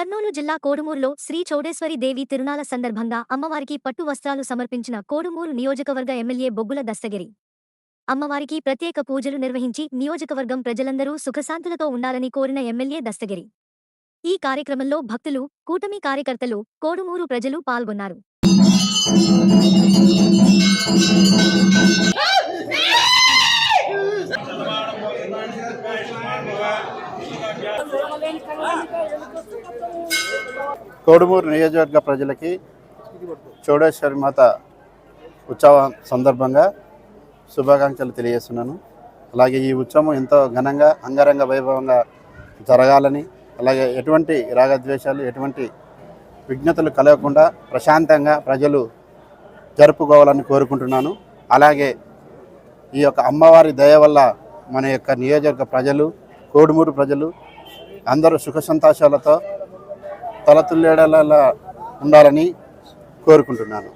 కర్నూలు జిల్లా కోడుమూరులో శ్రీ చౌడేశ్వరి దేవి తిరునాల సందర్భంగా అమ్మవారికి పట్టు వస్త్రాలు సమర్పించిన కోడుమూరు నియోజకవర్గ ఎమ్మెల్యే బొగ్గుల దస్తగిరి. అమ్మవారికి ప్రత్యేక పూజలు నిర్వహించి నియోజకవర్గం ప్రజలందరూ సుఖశాంతులతో ఉండాలని కోరిన ఎమ్మెల్యే దస్తగిరి. ఈ కార్యక్రమంలో భక్తులు కూటమి కార్యకర్తలు కోడుమూరు ప్రజలు పాల్గొన్నారు. కోడుమూరు నియోజకవర్గ ప్రజలకి చౌడేశ్వరి మాత ఉత్సవం సందర్భంగా శుభాకాంక్షలు తెలియజేస్తున్నాను. అలాగే ఈ ఉత్సవం ఎంతో ఘనంగా అంగరంగ వైభవంగా జరగాలని అలాగే ఎటువంటి రాగద్వేషాలు ఎటువంటి విఘ్నతలు కలగకుండా ప్రశాంతంగా ప్రజలు జరుపుకోవాలని కోరుకుంటున్నాను. అలాగే ఈ యొక్క అమ్మవారి దయ వల్ల మన యొక్క నియోజకవర్గ ప్రజలు కోడుమూరు ప్రజలు అందరూ సుఖ సంతోషాలతో తలతుల్లేడలా ఉండాలని కోరుకుంటున్నాను.